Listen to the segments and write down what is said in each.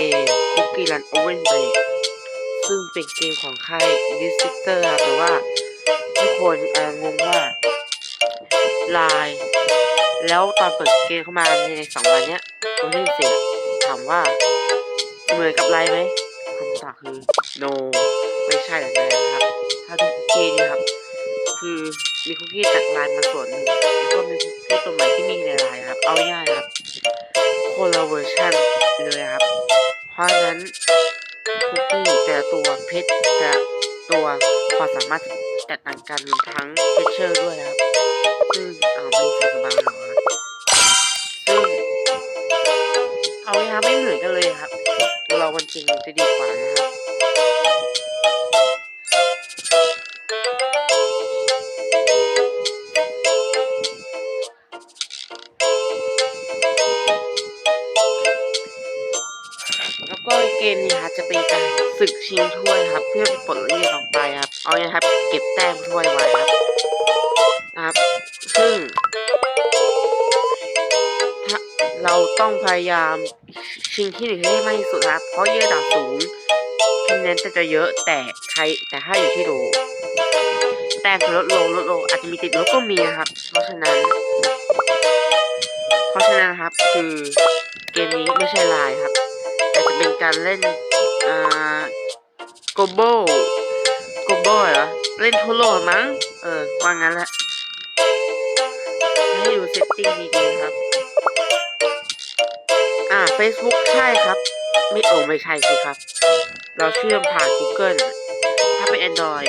เกม Cookie Run Oven Break ซึ่งเป็นเกมของค่าย d i s i s t e r ครับแต่ว่าทุกคนอางงว่าลาย แล้วตอนเปิดเกมเข้ามาในสองวันเนี้ยตัวที่เสียถามว่าเหมือนกับไลน์ไหมคำตอบคือ no ไม่ใช่แบบนั้นะครับ ถ้าดูคุกกี้นี่ครับ คือมีคุกกี้จากไลน์มาส่วนหนึ่งแล้วก็มีคุกกี้ตัวใหม่ที่มีในไลน์ครับ เอาง่ายครับคนละเวอร์ชันเลยครับ ราะฉะนั้นคุกกี้แต่ละตัวเพชรแต่ละตัวความสามารถแตกต่างกันรวมทั้งเทเชอร์ด้วยครับซึ่งเอาไม่สบายหรอกครับซึ่งเอาเลยครับไม่เหมือนกันเลยครับ เราวันจริงจะดีกว่านะครับ ศึกชิงถ้วยครับ เพื่อปลดเรียกออกไปครับ เอาไงครับ เก็บแต้มถ้วยไว้ครับนะครับ ซึ่งเราต้องพยายามชิงที่หนึ่งให้มากที่สุดครับ เพราะเยอะดาวสูงคะแนนจะจะเยอะแต่ใครแต่ถ้าอยู่ที่โหลแต้มจะลดลงลดลงอาจจะมีติดลบก็มีนะครับ เพราะฉะนั้น เพราะฉะนั้นครับคือเกมนี้ไม่ใช่ไลน์ครับ แต่จะเป็นการเล่น อ่าโกโบโกโบเหรอ เล่นทั่วโลกมั้ง เออ ว่างั้นแหละให้ดูเซตติ้งดีๆครับ อ่า Facebook ใช่ครับ ไม่โอ้ไม่ใช่สิครับ เราเชื่อมผ่าน Google ถ้าเป็น Android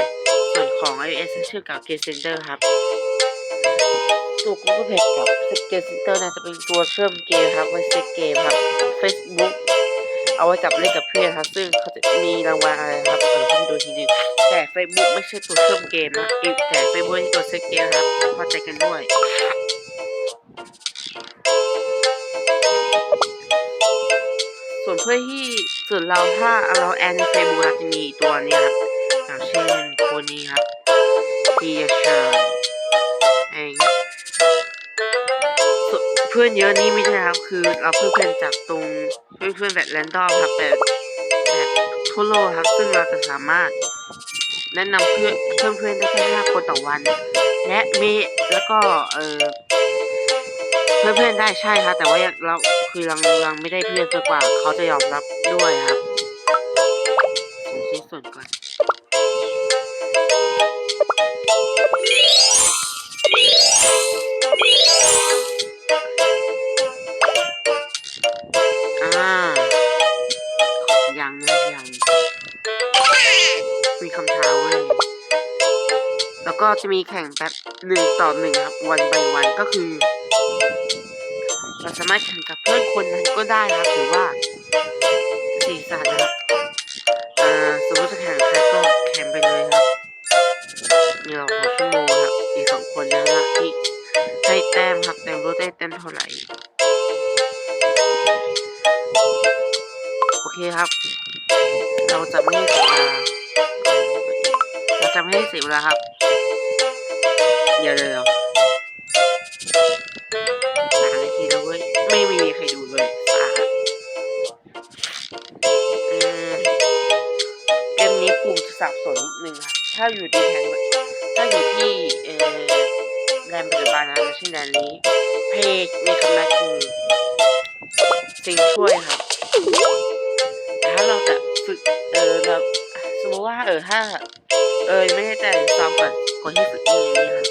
ส่วนของ iOS เชื่อมกับ Game Center ครับตัว Google Play กับ Game Center นะจะเป็นตัวเชื่อมเกมครับไว้เซตเกมครับ Facebook เอาไว้กับเล่นกับเพื่อนครับ ซึ่งเขาจะมีรางวัลอะไรครับเออเข้าไปดูทีหนึงแต่ Facebook ไม่ใช่ตัวเชื่อมเกมนะแต่ Facebook เป็นตัวเซตเกมครับเข้าใจกันด้วยส่วนเพื่อที่ส่วนเราถ้าเราแอนในเฟซบุ๊กจะมีตัวนี้ครับอย่างเช่นคนนี้ครับพีเชอร์ เพื่อนเยอะนี่ไม่ใช่ครับ คือเราเพื่อนเพื่อนจากตรงเพื่อนเพื่อนแบบแรนดอมครับแบบแบบทั่วโลกครับ ซึ่งเราจะสามารถ แนะนำเพื่อนเพื่อนเพื่อนได้แค่ห้าคนต่อวัน และมีแล้วก็เออเพื่อนเพื่อนได้ใช่ครับแต่ว่าเราคือยังยังไม่ได้เพื่อนจนกว่า เขาจะยอมรับด้วยครับส่งชิ้นส่วนก่อน จะมีแข่งแบบหนึ่งต่อหนึ่งครับวันไปวันก็คือเราสามารถแข่งกับเพื่อนคนนั้นก็ได้นะครับถือว่าสีสันนะครับอ่าสมมติจะแข่งกับใครก็แข่งไปเลยครับมีเราหัวชั่วโมงครับอีกสองคนนะฮะที่ให้แต้มครับแต่รู้ได้แต้มเท่าไหร่โอเคครับ เราจะไม่ให้เสียเวลาเราจะไม่ให้เสียเวลาครับ เดี๋ยวเดี๋ยวสามนาทีแล้วเว้ย ไม่มีใครดูเลยสาอืมเกมนี้ปุ่มจะสับสนนิดนึงครับ ถ้าอยู่ดีแทนถ้าอยู่ที่เอ่อแรมปัจจุบันนะเช่นแรมนี้ เพจมีคำนั้นคือสิ่งช่วยครับแต่ถ้าเราจะฝึกเออเราสมมติว่าเออถ้าเออไม่ได้แต่ซ้อมก่อนก่อนที่ฝึกนี่นี่ครับ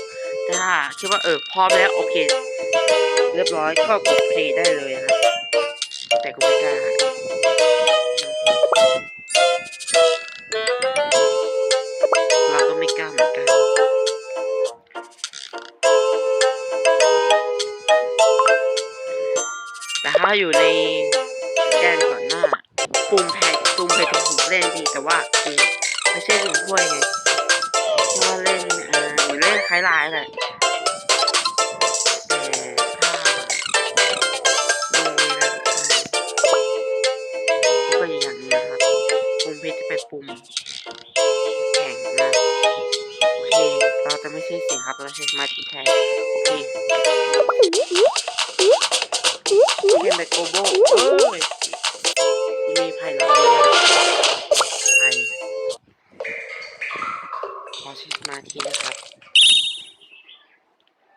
ถ้าคิดว่าเออพร้อมแล้วโอเค เรียบร้อยก็กดเพลย์ได้เลยครับแต่ก็ไม่กล้าเราก็ไม่กล้าเหมือนกันแต่ถ้าอยู่ในแดนก่อนหน้าปุ่มแพ้ปุ่มเพลย์ถึงเล่นดีแต่ว่าคือไม่ใช่ถึงถ้วยไงแค่ว่าเล่นเอ่อเล่นคล้ายไลน์แหละ ครับไม่ใช่มาที่แทนโอเคเล่นไปโกโบเอ้ยมีไพ่หลังไพ่ขอชิสมาธินะครับ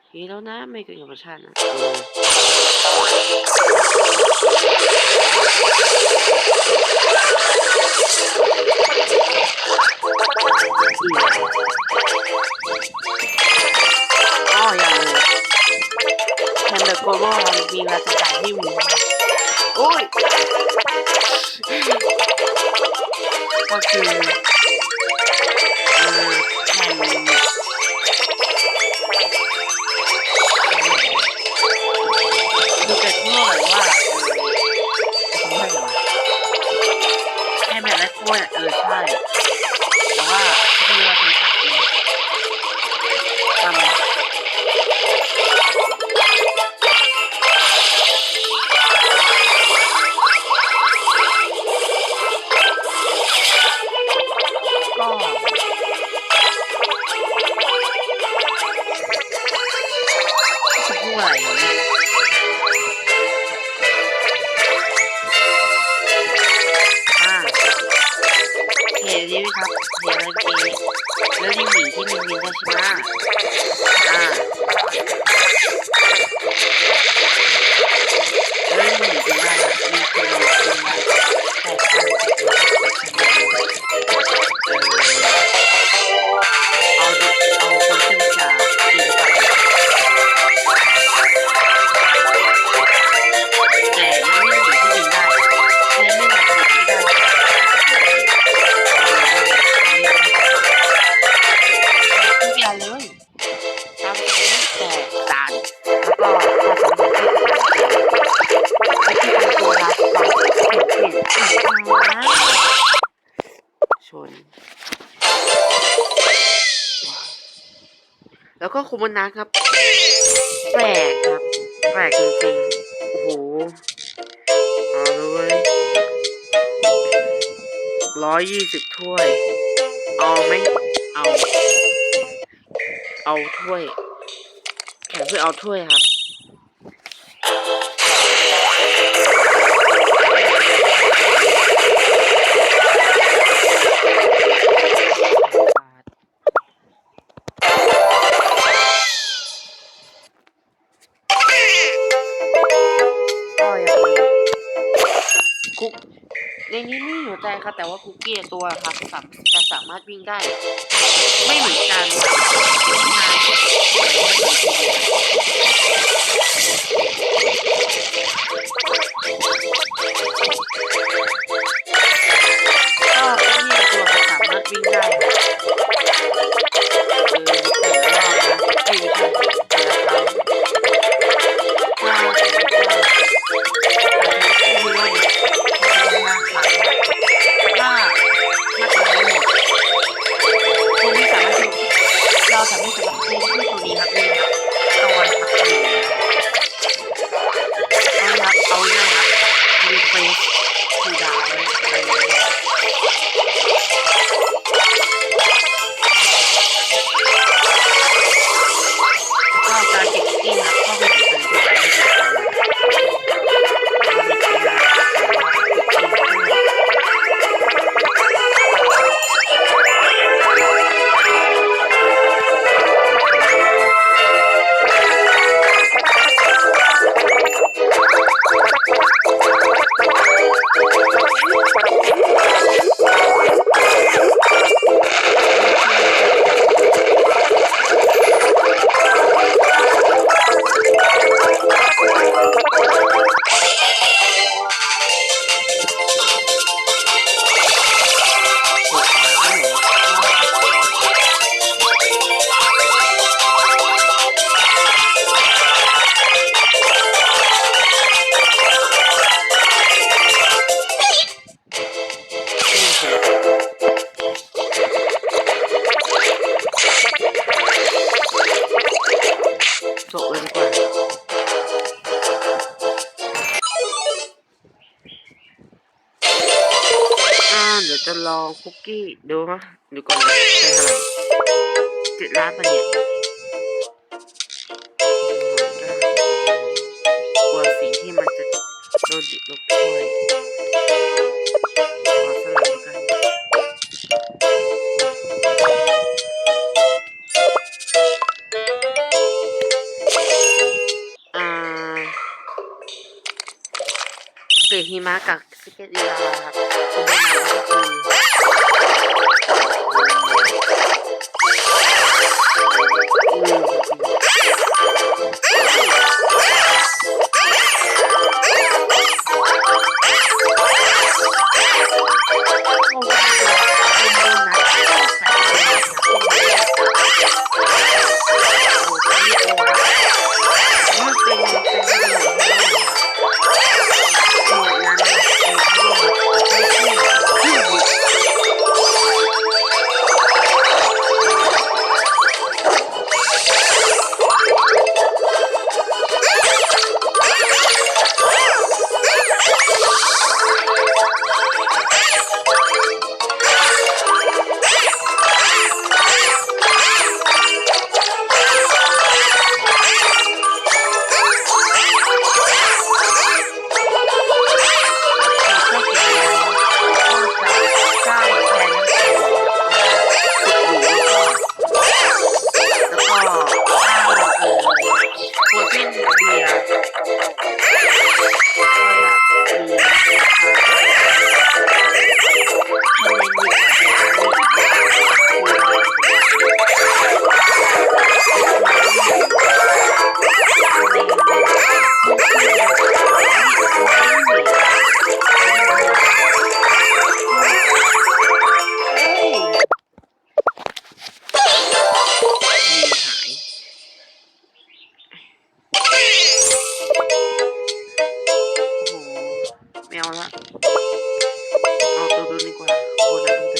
ทีแล้วนะไม่เกินธรรมชาตินะที่ คนว่ามันมีเวลาจ่ายดให้วัวโอ้ยก็คือ มนนะครับ แปลกครับ แปลกจริงๆ โอ้โหเอาเลยร้อยยี่สิบถ้วย เอาไหมเอา เอาถ้วย แข่งเพื่อเอาถ้วยครับ ช่ค่ะแต่ว่าคุกกี้ตัวครับจะสามารถวิ่งได้ ไม่เหมือนกันงา คุกกี้ดูมะดูก่อนเป็นอะไรเจ็ดล้านปะเนี่ยกลัวสิ่งที่มันจะโดนดิบลบด้วยขอสลับกันสื่หิมะกับสเก็ตยาครับคุณแม่ก็คือ Oh, my God. 你过来，我来。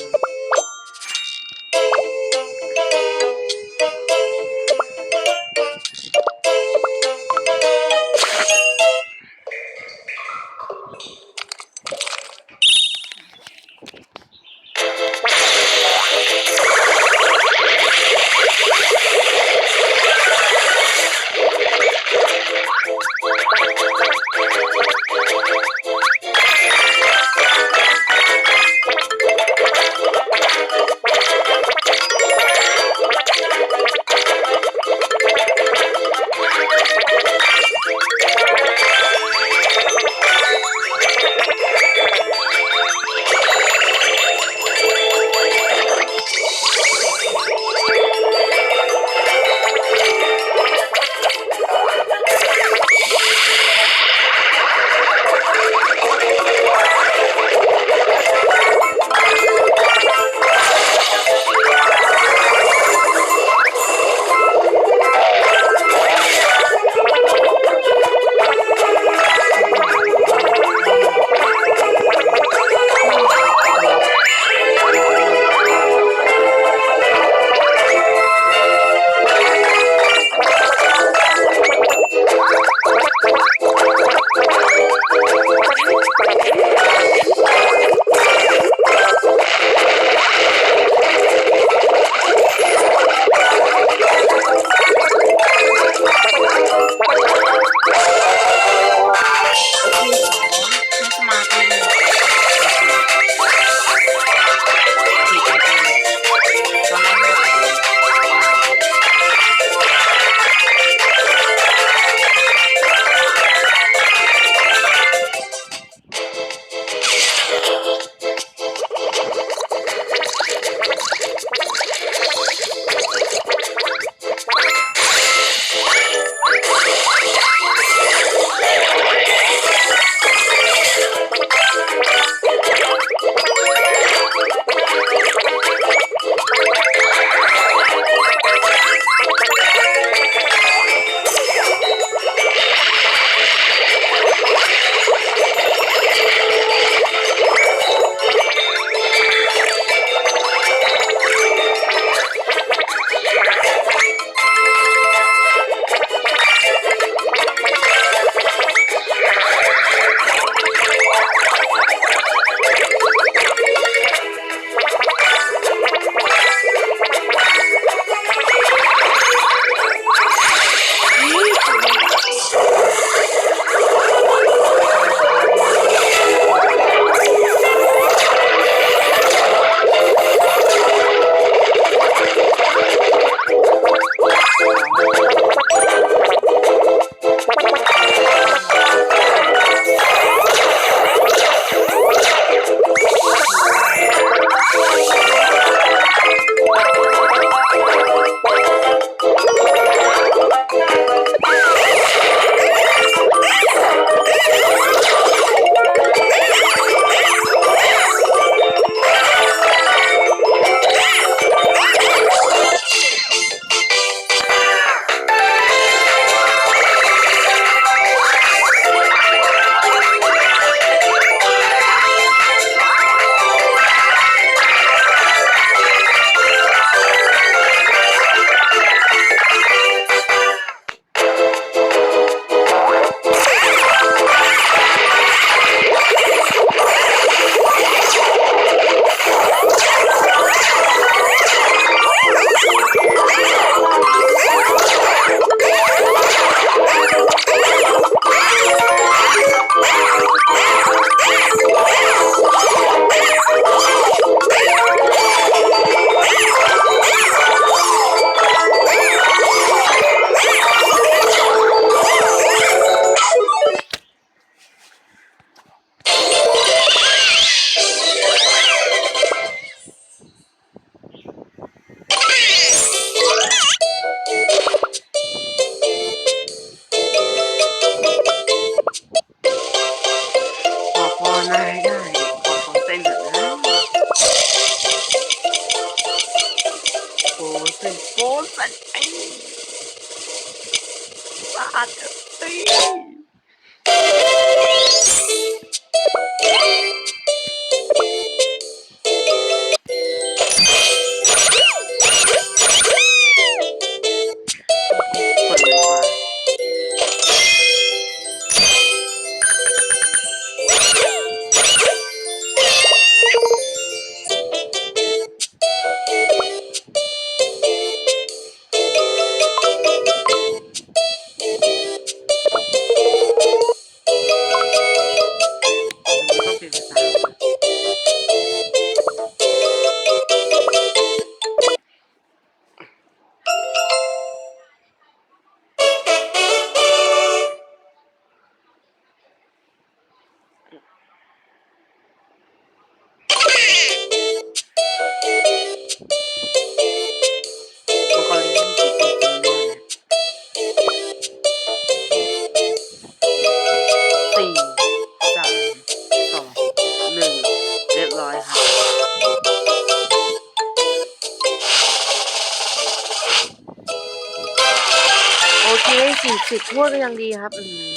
สี่สิบขวดก็ยังดีครับ อืม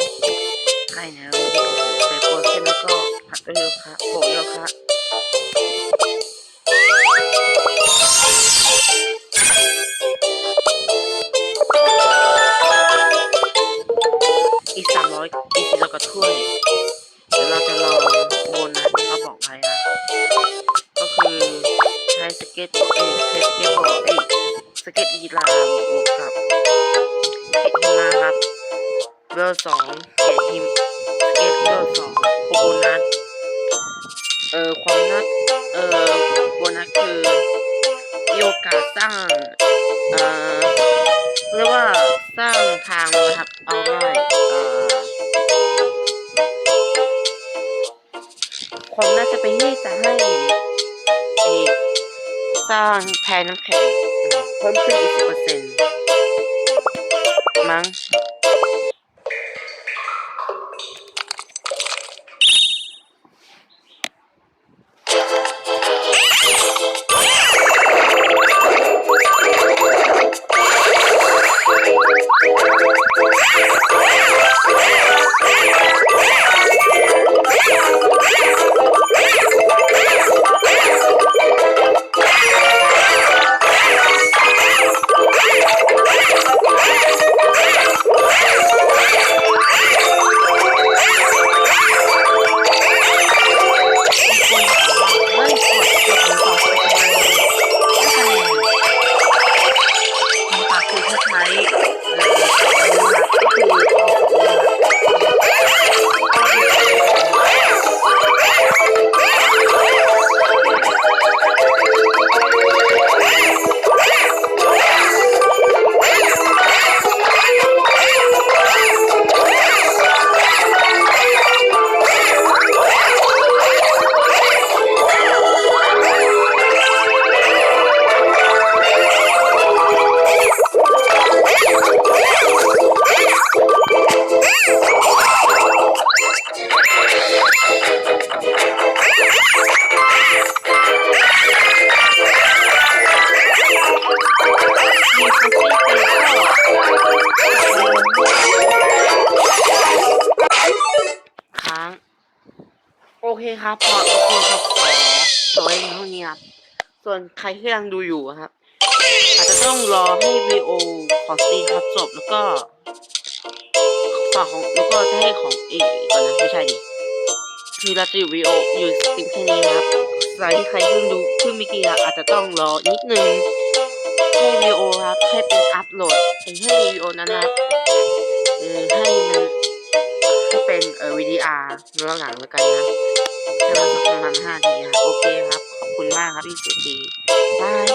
ใครเนี่ยเราดีกว่าใส่โปรเส้นแล้วก็ผัดด้วยโยคะโปะเยคะอีกสามร้อยอีกสี่ร้อยกว่าถ้วย เบอร์สองเก็ตหิมเก็ตเบอร์สองโคบนัสเอ่อความนัดเอ่อโบนัสคือมีโอกาสสร้างเอ่อเรียกว่าสร้างทางนะครับเอาง่ายเอ่อความน่าจะเป็นที่จะให้เอกสร้างแพรน้ำแข็งเพิ่มขึ้นอีกสิบเปอร์เซ็นต์มั้ง เคครับพอโอเคครับขอตัวเองเท่านี้ครับส่วนใครที่ยังดูอยู่ครับ อาจจะต้องรอให้วีโอของซีครับจบแล้วก็ฝากของแล้วก็จะให้ของเอกก่อนนะไม่ใช่ดิคือเราจะอยู่วีโออยู่สตรีมแค่นี้นะครับใครที่ใครเพิ่งดูเพิ่งมื่อกี้อะอาจจะต้องรอนิดนึงให้วีโอครับให้เป็นอัพโหลดให้วีโอนั้นนะครับเออให้มัน เป็นเอ่อวีดีอาร์ย้อหลังแล้วกันนะให้มันสักประมาณห้าทีครับ โอเคครับ ขอบคุณมากครับพี่สุธีบาย